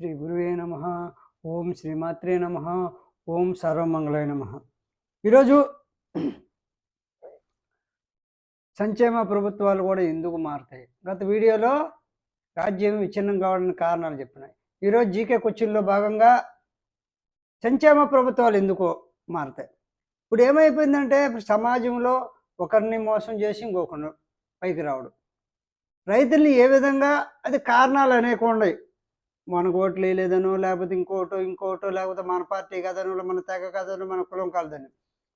శ్రీ గురువే నమ. ఓం శ్రీమాత్రే నమ. ఓం సర్వమంగళాయ నమ. ఈరోజు సంక్షేమ ప్రభుత్వాలు కూడా ఎందుకు మారుతాయి? గత వీడియోలో రాజ్యం విచ్ఛిన్నం కావడానికి కారణాలు చెప్పినాయి. ఈరోజు జీకే క్వశ్చన్లో భాగంగా సంక్షేమ ప్రభుత్వాలు ఎందుకు మారుతాయి? ఇప్పుడు ఏమైపోయిందంటే ఇప్పుడు సమాజంలో ఒకరిని మోసం చేసి ఇంకొకరిని పైకి రావడం. రైతుల్ని ఏ విధంగా అది కారణాలు అనేవి ఉన్నాయి. మన ఓట్లు వేయలేదనో లేకపోతే ఇంకోటో ఇంకోటో లేకపోతే మన పార్టీ కదనో మన తెగ కదనో మన కులం కలదని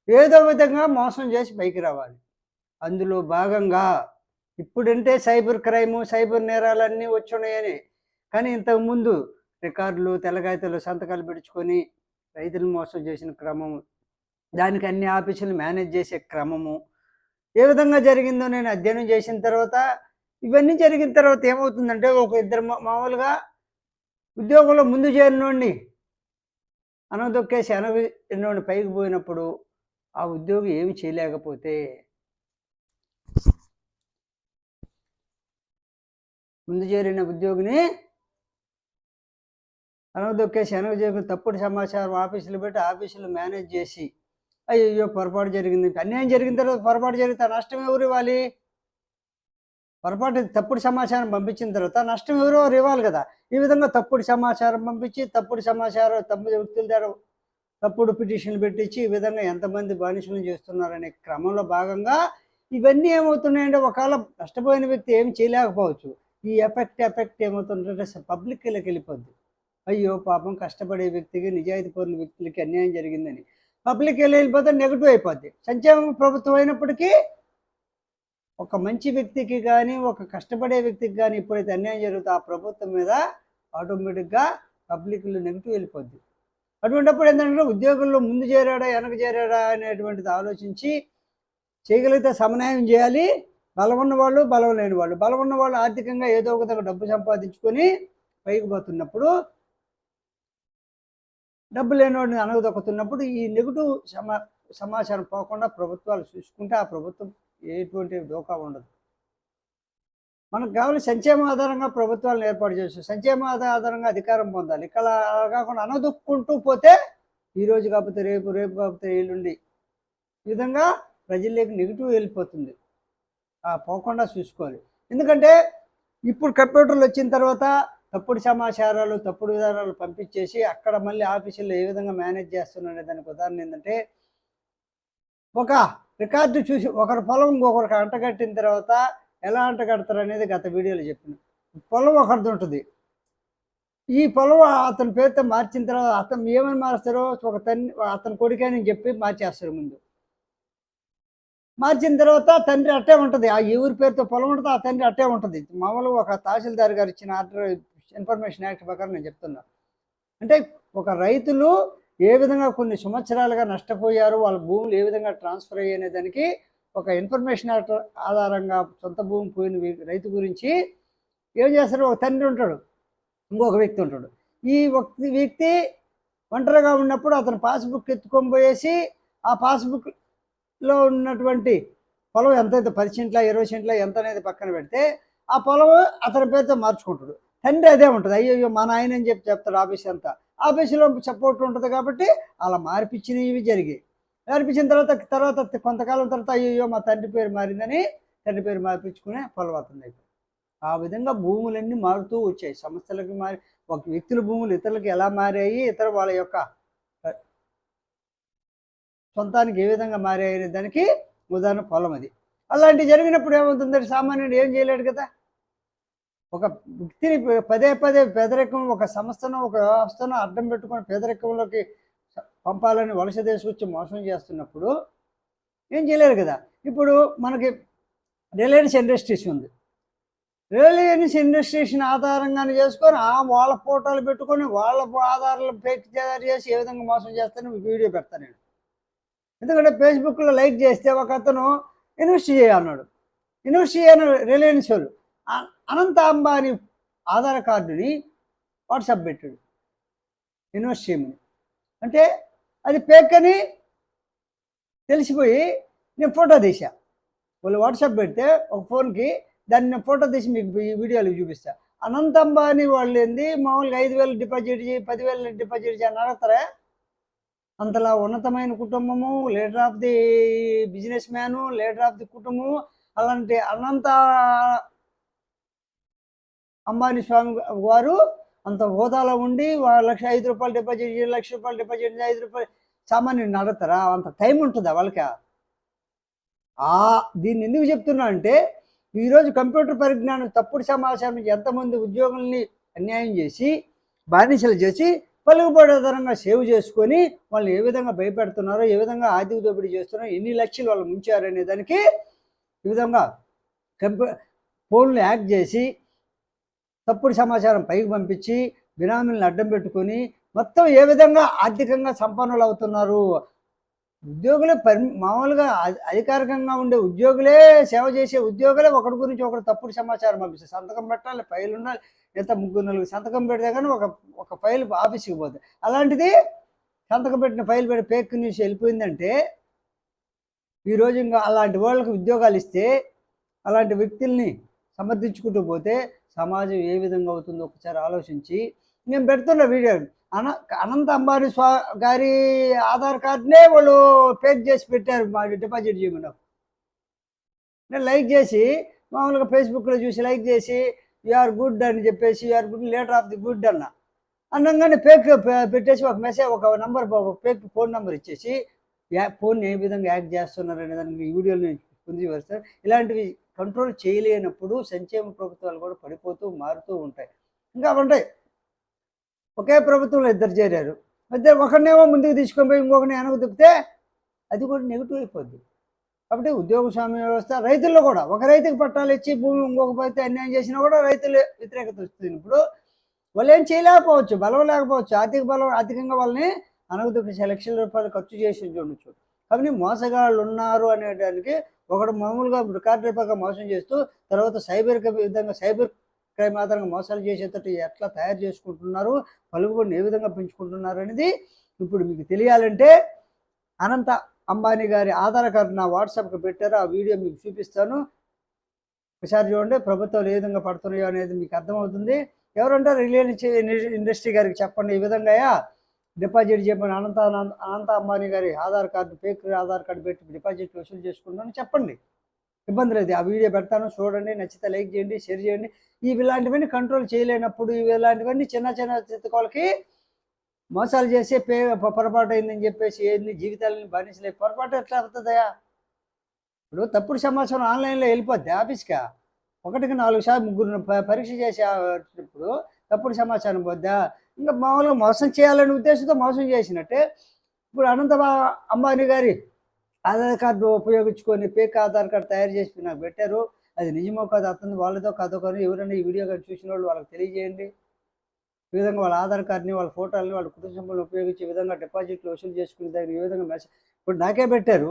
ఏదో విధంగా మోసం చేసి పైకి రావాలి. అందులో భాగంగా ఇప్పుడంటే సైబర్ క్రైము సైబర్ నేరాలన్నీ వచ్చున్నాయని. కానీ ఇంతకుముందు రికార్డులు తెల్లగాయతలు సంతకాలు పెడుచుకొని రైతులు మోసం చేసిన క్రమము దానికి అన్ని ఆఫీసులు మేనేజ్ చేసే క్రమము ఏ విధంగా జరిగిందో నేను అధ్యయనం చేసిన తర్వాత ఇవన్నీ జరిగిన తర్వాత ఏమవుతుందంటే ఒక ఇద్దరు మామూలుగా ఉద్యోగంలో ముందు చేరినోడిని అనదొక్కేసి అనగ పైకి పోయినప్పుడు ఆ ఉద్యోగి ఏమి చేయలేకపోతే? ముందు చేరిన ఉద్యోగిని అనగదొక్కేసి అనగ తప్పుడు సమాచారం ఆఫీసులు పెట్టి ఆఫీసులు మేనేజ్ చేసి అయ్యో పొరపాటు జరిగింది. అన్యాయం జరిగిన తర్వాత పొరపాటు జరిగితే నష్టం ఎవరు ఇవ్వాలి? పొరపాటు తప్పుడు సమాచారం పంపించిన తర్వాత నష్టం ఎవరో ఇవ్వాలి కదా. ఈ విధంగా తప్పుడు సమాచారం పంపించి తప్పుడు సమాచారం తప్పుడు వ్యక్తుల ద్వారా తప్పుడు పిటిషన్లు పెట్టించి ఈ విధంగా ఎంతమంది బానిసలు చేస్తున్నారనే క్రమంలో భాగంగా ఇవన్నీ ఏమవుతున్నాయంటే ఒకవేళ నష్టపోయిన వ్యక్తి ఏం చేయలేకపోవచ్చు. ఈ ఎఫెక్ట్ ఎఫెక్ట్ ఏమవుతుందంటే పబ్లిక్లోకి వెళ్ళిపోద్ది. అయ్యో పాపం కష్టపడే వ్యక్తికి నిజాయితీ పరుల వ్యక్తులకి అన్యాయం జరిగిందని పబ్లిక్ వెళ్ళి వెళ్ళిపోతే నెగిటివ్ అయిపోద్ది. సంక్షేమ ప్రభుత్వం అయినప్పటికీ ఒక మంచి వ్యక్తికి కానీ ఒక కష్టపడే వ్యక్తికి కానీ ఎప్పుడైతే అన్యాయం జరుగుతుందో ఆ ప్రభుత్వం మీద ఆటోమేటిక్గా పబ్లిక్లో నెగిటివ్ వెళ్ళిపోద్ది. అటువంటిప్పుడు ఏంటంటే ఉద్యోగుల్లో ముందు చేరాడా వెనక చేరాడా అనేటువంటిది ఆలోచించి చేయగలిగితే సమన్వయం చేయాలి. బలం ఉన్న వాళ్ళు బలం లేని వాళ్ళు బలం ఉన్న వాళ్ళు ఆర్థికంగా ఏదో ఒక డబ్బు సంపాదించుకొని పైకి పోతున్నప్పుడు డబ్బు లేనివాడిని అనగదొక్కుతున్నప్పుడు ఈ నెగిటివ్ సమా సమాచారం పోకుండా ప్రభుత్వాలు చూసుకుంటే ఆ ప్రభుత్వం ఎటువంటి దోకా ఉండదు. మనకు కావాలి సంక్షేమ ఆధారంగా ప్రభుత్వాలను ఏర్పాటు చేసి సంక్షేమ ఆధారంగా అధికారం పొందాలి. ఇక్కడ కాకుండా అనదుక్కుంటూ పోతే ఈరోజు కాకపోతే రేపు రేపు కాకపోతే ఎల్లుండి. ఈ విధంగా ప్రజల్లోకి నెగిటివ్ వెళ్ళిపోతుంది. పోకుండా చూసుకోవాలి. ఎందుకంటే ఇప్పుడు కంప్యూటర్లు వచ్చిన తర్వాత తప్పుడు సమాచారాలు తప్పుడు విధానాలు పంపించేసి అక్కడ మళ్ళీ ఆఫీసుల్లో ఏ విధంగా మేనేజ్ చేస్తున్నారనే దానికి ఉదాహరణ ఏంటంటే ఒక రికార్డు చూసి ఒకరి పొలం ఇంకొకరికి అంటగట్టిన తర్వాత ఎలా అంటగడతారు అనేది గత వీడియోలో చెప్పిన. పొలం ఒకరిది ఉంటుంది. ఈ పొలం అతని పేరుతో మార్చిన తర్వాత అతను ఏమని మారుస్తారో ఒక తన్ని అతని కొడుకని చెప్పి మార్చేస్తారు ముందు. మార్చిన తర్వాత తండ్రి అట్టే ఉంటుంది. ఆ ఎవరి పేరుతో పొలం ఉంటుంది ఆ తండ్రి అట్టే ఉంటుంది. మామూలుగా ఒక తహసీల్దార్ గారు ఇచ్చిన ఆర్డర్ ఇన్ఫర్మేషన్ యాక్ట్ ప్రకారం నేను చెప్తున్నా. అంటే ఒక రైతులు ఏ విధంగా కొన్ని సంవత్సరాలుగా నష్టపోయారు వాళ్ళ భూములు ఏ విధంగా ట్రాన్స్ఫర్ అయ్యనే దానికి ఒక ఇన్ఫర్మేషన్ ఆధారంగా సొంత భూమి పోయిన రైతు గురించి ఏం చేస్తారు ఒక తండ్రి ఉంటాడు ఇంకొక వ్యక్తి ఉంటాడు. ఈ వ్యక్తి ఒంటరిగా ఉన్నప్పుడు అతను పాస్బుక్ ఎత్తుకొని పోయేసి ఆ పాస్బుక్లో ఉన్నటువంటి పొలం ఎంతైతే పది సెంట్ల ఇరవై సెంట్ల ఎంత అనేది పక్కన పెడితే ఆ పొలం అతని పేరుతో మార్చుకుంటాడు. తండ్రి అదే ఉంటుంది. అయ్యో మా నాయన అని చెప్పి చెప్తాడు ఆఫీస్ అంతా. ఆఫీసులో సపోర్ట్ ఉంటుంది కాబట్టి అలా మార్పించినవి జరిగాయి. మార్పించిన తర్వాత తర్వాత కొంతకాలం తర్వాత అయ్యో మా తండ్రి పేరు మారిందని తండ్రి పేరు మార్పించుకునే పొలవతుంది అయిపోయింది. ఆ విధంగా భూములన్నీ మారుతూ వచ్చాయి. సంస్థలకు మారి ఒక వ్యక్తుల భూములు ఇతరులకు ఎలా మారాయి ఇతర వాళ్ళ యొక్క సొంతానికి ఏ విధంగా మారాయి అనే దానికి ఉదాహరణ పొలం అది. అలాంటివి జరిగినప్పుడు ఏమవుతుందంటే సామాన్యుడు ఏం చేయలేడు కదా? ఒక వ్యక్తిని పదే పదే పేదరికం ఒక సంస్థను ఒక వ్యవస్థను అడ్డం పెట్టుకొని పేదరికంలోకి పంపాలని వలస తీసుకొచ్చి మోసం చేస్తున్నప్పుడు ఏం చేయలేరు కదా. ఇప్పుడు మనకి రిలయన్స్ ఇండస్ట్రీస్ ఉంది. రిలయన్స్ ఇండస్ట్రీస్ని ఆధారంగానే చేసుకొని ఆ వాళ్ళ ఫోటోలు పెట్టుకొని వాళ్ళ ఆధారాలు ఫేక్ తయారు చేసి ఏ విధంగా మోసం చేస్తాను వీడియో పెడతాను నేను. ఎందుకంటే ఫేస్బుక్లో లైక్ చేస్తే ఒక అతను ఇన్వెస్ట్ చేయన్నాడు ఇన్వెస్ట్ చేయను రిలయన్స్ వాళ్ళు అనంత అంబానీ ఆధార్ కార్డుని వాట్సాప్ పెట్టాడు. ఇన్వెస్ట్ చేయమని అంటే అది పేక్ అని తెలిసిపోయి నేను ఫోటో తీసా వాళ్ళు వాట్సాప్ పెడితే ఒక ఫోన్కి దాన్ని నేను ఫోటో తీసి మీకు ఈ చూపిస్తా. అనంత అంబానీ వాళ్ళు ఏంది? మామూలుగా ఐదు వేలు డిపాజిట్ చేయి పదివేలు డిపాజిట్ చేయని అడగతారా? అంతలా ఉన్నతమైన కుటుంబము leader of the businessman leader of the కుటుంబము అలాంటి అనంత అంబానీ స్వామి వారు అంత హోదాలో ఉండి లక్ష ఐదు రూపాయలు డిపాజిట్ చేయి లక్ష రూపాయలు డిపాజిట్ ఐదు రూపాయలు సామాన్యుని నడతారా? అంత టైం ఉంటుందా వాళ్ళకి? ఆ దీన్ని ఎందుకు చెప్తున్నా అంటే ఈరోజు కంప్యూటర్ పరిజ్ఞానం తప్పుడు సమాచారం ఎంతమంది ఉద్యోగుల్ని అన్యాయం చేసి బానిసలు చేసి పలుకుబడేతరంగా సేవ్ చేసుకొని వాళ్ళని ఏ విధంగా భయపెడుతున్నారో ఏ విధంగా ఆర్థిక దోపిడీ చేస్తున్నారో ఎన్ని లక్షలు వాళ్ళు ముంచారనే దానికి ఈ విధంగా కంప్యూ ఫోన్లు యాక్ట్ చేసి తప్పుడు సమాచారం పైకి పంపించి బినామీలను అడ్డం పెట్టుకొని మొత్తం ఏ విధంగా ఆర్థికంగా సంపన్నులు అవుతున్నారు? ఉద్యోగులే పరి మామూలుగా అధికారికంగా ఉండే ఉద్యోగులే సేవ చేసే ఉద్యోగులే ఒకటి గురించి ఒకటి తప్పుడు సమాచారం పంపిస్తారు సంతకం పెట్టాలి ఫైల్ ఉండాలి ఎంత ముగ్గురు నలుగురు సంతకం పెడితే కానీ ఒక ఒక ఫైల్ ఆఫీస్కి పోతుంది అలాంటిది సంతకం పెట్టిన ఫైల్ పెట్టి ఫేక్ న్యూస్ వెళ్ళిపోయిందంటే ఈరోజు ఇంకా అలాంటి వాళ్ళకి ఉద్యోగాలు ఇస్తే అలాంటి వ్యక్తుల్ని సమర్థించుకుంటూ పోతే సమాజం ఏ విధంగా అవుతుందో ఒకసారి ఆలోచించి నేను పెడుతున్న వీడియో అన అనంత అంబానీ స్వా గారి ఆధార్ కార్డునే వాళ్ళు పేక్ చేసి పెట్టారు మా డిపాజిట్ చేయమని నేను లైక్ చేసి మామూలుగా ఫేస్బుక్లో చూసి లైక్ చేసి ఆర్ గుడ్ అని చెప్పేసి our good leader of the good అన్న. అనగానే పేక్ పెట్టేసి ఒక మెసేజ్ ఒక నంబర్ పేక్ ఫోన్ నెంబర్ ఇచ్చేసి యా ఫోన్ ఏ విధంగా యాక్ట్ చేస్తున్నారు అనే దానికి వీడియోలు నేను పొంది వస్తాను ఇలాంటివి కంట్రోల్ చేయలేనప్పుడు సంక్షేమ ప్రభుత్వాలు కూడా పడిపోతూ మారుతూ ఉంటాయి. ఇంకా ఉంటాయి ఒకే ప్రభుత్వంలో ఇద్దరు చేరారు. ఇద్దరు ఒకరినేమో ముందుకు తీసుకొని పోయి ఇంకొకరిని వెనక తిప్పితే అది కూడా నెగిటివ్ అయిపోద్ది. కాబట్టి ఉద్యోగ స్వామ్య వ్యవస్థ రైతుల్లో కూడా ఒక రైతుకి పట్టాలు ఇచ్చి భూమి ఇంకొక పోతే అన్యాయం చేసినా కూడా రైతులు వ్యతిరేకత వస్తుంది. ఇప్పుడు వాళ్ళు ఏం చేయలేకపోవచ్చు బలం లేకపోవచ్చు. ఆర్థిక బలం ఆర్థికంగా వాళ్ళని అనగదొక్కి లక్షల రూపాయలు ఖర్చు చేసి ఉండొచ్చు కాబట్టి మోసగాళ్ళు ఉన్నారు అనేదానికి ఒకడు మామూలుగా రికార్డు రేపగా మోసం చేస్తూ తర్వాత సైబర్ విధంగా సైబర్ క్రైమ్ ఆధారంగా మోసాలు చేసేటట్టు ఎట్లా తయారు చేసుకుంటున్నారు పలువురిని ఏ విధంగా పెంచుకుంటున్నారు అనేది ఇప్పుడు మీకు తెలియాలంటే అనంత అంబానీ గారి ఆధార్ కార్డు నా వాట్సాప్కి పెట్టారు. ఆ వీడియో మీకు చూపిస్తాను. ఒకసారి చూడండి ప్రభుత్వాలు ఏ విధంగా పడుతున్నాయో అనేది మీకు అర్థమవుతుంది. ఎవరంటారు రిలయన్స్ ఇండస్ట్రీ గారికి చెప్పండి ఈ విధంగా డిపాజిట్ చెప్పండి అనంత అనంత అంబానీ గారి Aadhaar card fake Aadhaar card పెట్టి డిపాజిట్ వసూలు చేసుకున్నాను చెప్పండి. ఇబ్బంది లేదు. ఆ వీడియో పెడతాను చూడండి. నచ్చితే లైక్ చేయండి షేర్ చేయండి. ఇవి ఇలాంటివన్నీ కంట్రోల్ చేయలేనప్పుడు ఇవి ఇలాంటివన్నీ చిన్న చిన్న చిత్తకోలకి మోసాలు చేసే పే పొరపాటు అయిందని చెప్పేసి ఏంది? జీవితాలని బానిసలే పొరపాటు ఎట్లా అవుతుందయా ఇప్పుడు తప్పుడు సమాచారం ఆన్లైన్లో వెళ్ళిపోద్ది ఆఫీస్కా. ఒకటికి నాలుగు సార్లు ముగ్గురు పరీక్ష చేసే ఇప్పుడు తప్పుడు సమాచారం పోద్దా? ఇంకా మామూలుగా మోసం చేయాలనే ఉద్దేశంతో మోసం చేసినట్టే ఇప్పుడు అనంతబా అంబానీ గారి ఆధార్ కార్డు ఉపయోగించుకొని పేక్ ఆధార్ కార్డు తయారు చేసి నాకు పెట్టారు. అది నిజమో కాదు అతను వాళ్ళతో కాదో కానీ ఎవరైనా ఈ వీడియో కానీ చూసిన వాళ్ళు వాళ్ళకి తెలియజేయండి. ఈ విధంగా వాళ్ళ ఆధార్ కార్డుని వాళ్ళ ఫోటోలని వాళ్ళ కుటుంబ సంబంధం ఉపయోగించే విధంగా డిపాజిట్లు వసూలు చేసుకునే దానికి ఈ విధంగా మెసేజ్ ఇప్పుడు నాకే పెట్టారు.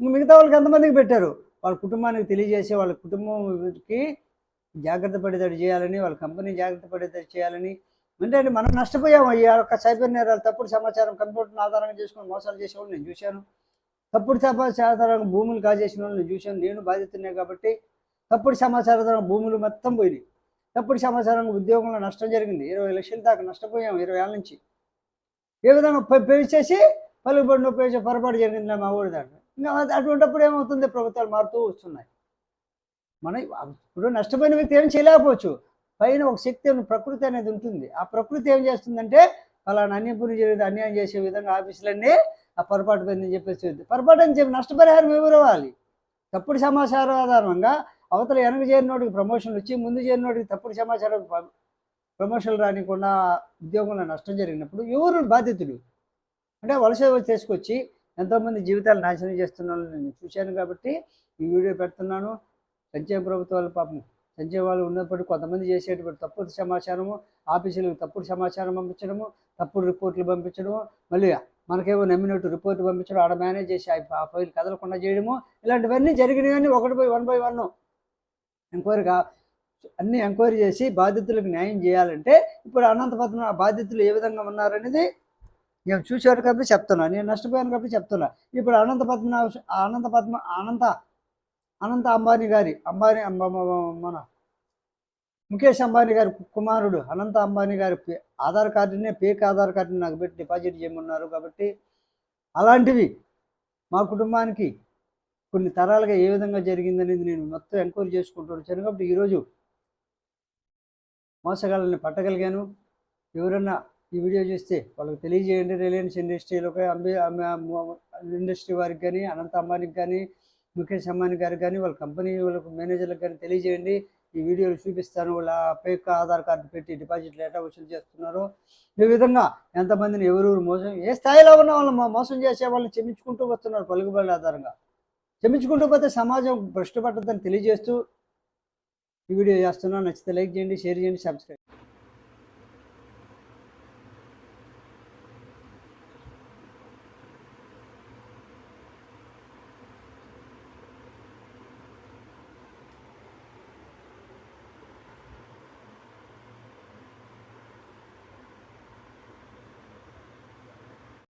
మిగతా వాళ్ళకి ఎంతమందికి పెట్టారు? వాళ్ళ కుటుంబానికి తెలియజేసి వాళ్ళ కుటుంబంకి జాగ్రత్త పడేటట్టు చేయాలని వాళ్ళ కంపెనీ జాగ్రత్త పడేటట్టు చేయాలని అంటే మనం నష్టపోయాము. ఈ యొక్క సైబర్ నేరాలు తప్పుడు సమాచారం కంప్యూటర్ ఆధారంగా చేసుకుని మోసాలు చేసే వాళ్ళు నేను చూశాను. తప్పుడు సమాచారం భూములు కాజేసిన వాళ్ళు నేను చూశాను. నేను బాధితున్నాయి కాబట్టి తప్పుడు సమాచారం భూములు మొత్తం పోయినాయి. తప్పుడు సమాచారం ఉద్యోగంలో నష్టం జరిగింది. ఇరవై లక్షల దాకా నష్టపోయాము ఇరవై ఏళ్ళ నుంచి. ఏ విధంగా పెంచేసి పలుకుబడిన ఉపయోగించే పొరపాటు జరిగింది మా ఊరి దాంట్లో? ఇంకా అటువంటిప్పుడు ఏమవుతుంది? ప్రభుత్వాలు మారుతూ వస్తున్నాయి. మన ఇప్పుడు నష్టపోయిన వ్యక్తి ఏం చేయలేకపోవచ్చు. పైన ఒక శక్తి ప్రకృతి అనేది ఉంటుంది. ఆ ప్రకృతి ఏం చేస్తుందంటే అలాంటి అన్య పని జరిగింది అన్యాయం చేసే విధంగా ఆఫీసులన్నీ ఆ పొరపాటు పోయిందని చెప్పేసి పొరపాటు అని చెప్పి నష్టపరిహారం ఇవ్వాలి? తప్పుడు సమాచారం ఆధారంగా అవతల వెనక చేరినోడికి ప్రమోషన్లు వచ్చి ముందు చేరినోడికి తప్పుడు సమాచారం ప్రమోషన్లు రానికుండా ఉద్యోగంలో నష్టం జరిగినప్పుడు ఎవరు బాధితుడు అంటే వలస తీసుకొచ్చి ఎంతోమంది జీవితాలు నాశనం చేస్తున్న నేను చూశాను కాబట్టి ఈ వీడియో పెడుతున్నాను. సంచయ ప్రభుత్వాలు పాపం సంక్షేమ వాళ్ళు ఉన్నప్పటికీ కొంతమంది చేసేటువంటి తప్పుడు సమాచారము ఆఫీసులకు తప్పుడు సమాచారం పంపించడము తప్పుడు రిపోర్ట్లు పంపించడము మళ్ళీ మనకేమో నమ్మినట్టు రిపోర్ట్ పంపించడం ఆడ మేనేజ్ చేసి ఆ ఫైల్ కదలకుండా చేయడము ఇలాంటివన్నీ జరిగినవన్నీ ఒకటి by one by one enquiry కా అన్ని ఎంక్వైరీ చేసి బాధితులకు న్యాయం చేయాలంటే ఇప్పుడు అనంతపద్మ బాధితులు ఏ విధంగా ఉన్నారనేది నేను చూశారు కాబట్టి చెప్తున్నా నేను నష్టపోయాను కాబట్టి చెప్తున్నా. ఇప్పుడు అనంత పద్మ అనంత పద్మ అనంత అనంత అంబానీ గారి అంబానీ మన ముఖేష్ అంబానీ గారి కుమారుడు అనంత అంబానీ గారి పే- ఆధార్ కార్డునే పేక్ ఆధార్ కార్డుని నాకు పెట్టి డిపాజిట్ చేయమన్నారు కాబట్టి అలాంటివి మా కుటుంబానికి కొన్ని తరాలుగా ఏ విధంగా జరిగిందనేది నేను మొత్తం ఎంక్వైరీ చేసుకుంటాను వచ్చాను కాబట్టి ఈరోజు మోసగాళ్ళని పట్టగలిగాను. ఎవరన్నా ఈ వీడియో చూస్తే వాళ్ళకి తెలియజేయండి. రిలయన్స్ ఇండస్ట్రీలో అంబే ఇండస్ట్రీ వారికి కానీ అనంత అంబానీకి కానీ ముఖేష్ అంబానీ గారు కానీ వాళ్ళ కంపెనీ వాళ్ళకు మేనేజర్లకు కానీ తెలియజేయండి. ఈ వీడియోలు చూపిస్తాను. వాళ్ళ ఫేక్ ఆధార్ కార్డు పెట్టి డిపాజిట్లు ఎట్లా వసూలు చేస్తున్నారు. ఈ విధంగా ఎంతమందిని ఎవరెవరు మోసం ఏ స్థాయిలో ఉన్న వాళ్ళు మోసం చేసే వాళ్ళు క్షమించుకుంటూ వస్తున్నారు పలుకుబడి ఆధారంగా. క్షమించుకుంటూ పోతే సమాజం భ్రష్టు పట్టదని తెలియజేస్తూ ఈ వీడియో చేస్తున్నా నచ్చితే లైక్ చేయండి షేర్ చేయండి సబ్స్క్రైబ్